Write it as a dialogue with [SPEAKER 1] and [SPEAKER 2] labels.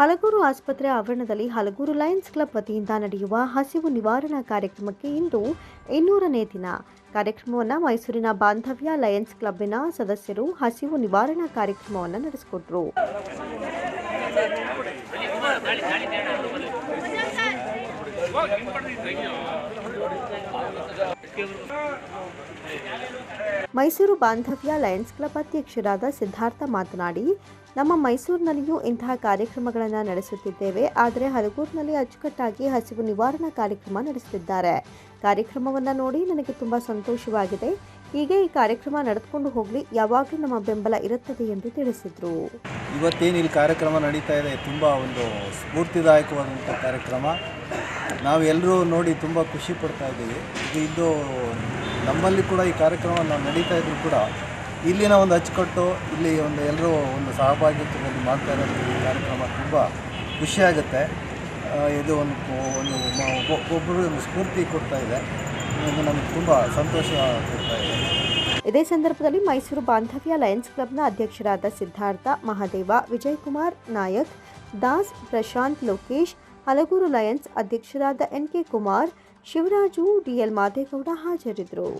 [SPEAKER 1] ಹಲಗೂರು ಆಸ್ಪತ್ರೆ ಆವರಣದಲ್ಲಿ Halagur Lions club ವತಿಯಿಂದ ನಡೆಯುವ ಹಸಿವು ನಿವಾರಣಾ ಕಾರ್ಯಕ್ರಮಕ್ಕೆ ಇಂದು ಇನ್ನೂರನೇ ದಿನ. ಕಾರ್ಯಕ್ರಮವನ್ನು ಮೈಸೂರಿನ ಬಾಂಧವ್ಯ ಲಯನ್ಸ್ ಕ್ಲಬ್ಬಿನ ಸದಸ್ಯರು ಹಸಿವು ನಿವಾರಣಾ ಕಾರ್ಯಕ್ರಮವನ್ನು ನಡೆಸಿಕೊಟ್ರು. ಮೈಸೂರು ಬಾಂಧವ್ಯ ಲಯನ್ಸ್ ಕ್ಲಬ್ ಅಧ್ಯಕ್ಷರಾದ ಸಿದ್ಧಾರ್ಥ ಮಾತನಾಡಿ, ನಮ್ಮ ಮೈಸೂರಿನಲ್ಲಿಯೂ ಇಂತಹ ಕಾರ್ಯಕ್ರಮಗಳನ್ನು ನಡೆಸುತ್ತಿದ್ದೇವೆ. ಆದರೆ ಹಲಗೂರಿನಲ್ಲಿ ಅಚ್ಚುಕಟ್ಟಾಗಿ ಹಸಿವು ನಿವಾರಣಾ ಕಾರ್ಯಕ್ರಮ ನಡೆಸುತ್ತಿದ್ದಾರೆ. ಕಾರ್ಯಕ್ರಮವನ್ನು ನೋಡಿ ನನಗೆ ತುಂಬ ಸಂತೋಷವಾಗಿದೆ. ಹೀಗೆ ಈ ಕಾರ್ಯಕ್ರಮ ನಡೆದುಕೊಂಡು ಹೋಗಲಿ, ಯಾವಾಗಲೂ ನಮ್ಮ ಬೆಂಬಲ ಇರುತ್ತದೆ ಎಂದು ತಿಳಿಸಿದರು.
[SPEAKER 2] ಇವತ್ತೇನು ಇಲ್ಲಿ ಕಾರ್ಯಕ್ರಮ ನಡೀತಾ ಇದೆ, ತುಂಬ ಒಂದು ಸ್ಫೂರ್ತಿದಾಯಕವಾದಂಥ ಕಾರ್ಯಕ್ರಮ. ನಾವೆಲ್ಲರೂ ನೋಡಿ ತುಂಬ ಖುಷಿ ಪಡ್ತಾ ಇದ್ದೀವಿ. ಇದು ಇದು ನಮ್ಮಲ್ಲಿ ಕೂಡ ಈ ಕಾರ್ಯಕ್ರಮ ನಾವು ನಡೀತಾ ಇದ್ರು ಕೂಡ ಇಲ್ಲಿನ ಒಂದು ಅಚ್ಚುಕಟ್ಟು, ಇಲ್ಲಿ ಒಂದು ಎಲ್ಲರೂ ಒಂದು ಸಹಭಾಗಿತ್ವದಲ್ಲಿ ಮಾಡ್ತಾ ಇರೋದು ಈ ಕಾರ್ಯಕ್ರಮ ತುಂಬ ಖುಷಿಯಾಗುತ್ತೆ ಇದು ಒಂದು ಒಂದು ಒಬ್ಬರು ಒಂದು ಸ್ಫೂರ್ತಿ ಕೊಡ್ತಾ ಇದೆ. ಇದು ನಮಗೆ ತುಂಬ ಸಂತೋಷ ಕೊಡ್ತಾ ಇದೆ.
[SPEAKER 1] ಇದೇ ಸಂದರ್ಭದಲ್ಲಿ ಮೈಸೂರು ಬಾಂಧವ್ಯ ಲಯನ್ಸ್ ಕ್ಲಬ್ನ ಅಧ್ಯಕ್ಷರಾದ ಸಿದ್ಧಾರ್ಥ, ಮಹಾದೇವ, ವಿಜಯಕುಮಾರ್ ನಾಯಕ್, ದಾಸ್, ಪ್ರಶಾಂತ್, ಲೋಕೇಶ್, ಹಲಗೂರು ಲಯನ್ಸ್ ಅಧ್ಯಕ್ಷರಾದ N K Kumar, Shivaraju DL Madegowda ಹಾಜರಿದ್ದರು.